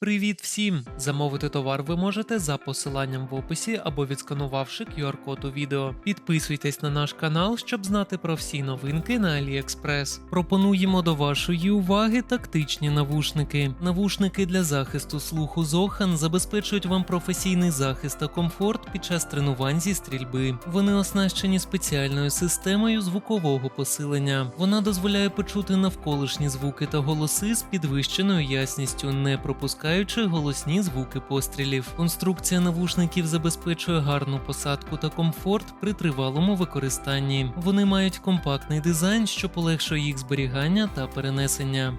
Привіт всім! Замовити товар ви можете за посиланням в описі або відсканувавши QR-код у відео. Підписуйтесь на наш канал, щоб знати про всі новинки на AliExpress. Пропонуємо до вашої уваги тактичні навушники. Навушники для захисту слуху Zohan забезпечують вам професійний захист та комфорт під час тренувань зі стрільби. Вони оснащені спеціальною системою звукового посилення. Вона дозволяє почути навколишні звуки та голоси з підвищеною ясністю, не пропускаючи голосні звуки пострілів. Конструкція навушників забезпечує гарну посадку та комфорт при тривалому використанні. Вони мають компактний дизайн, що полегшує їх зберігання та перенесення.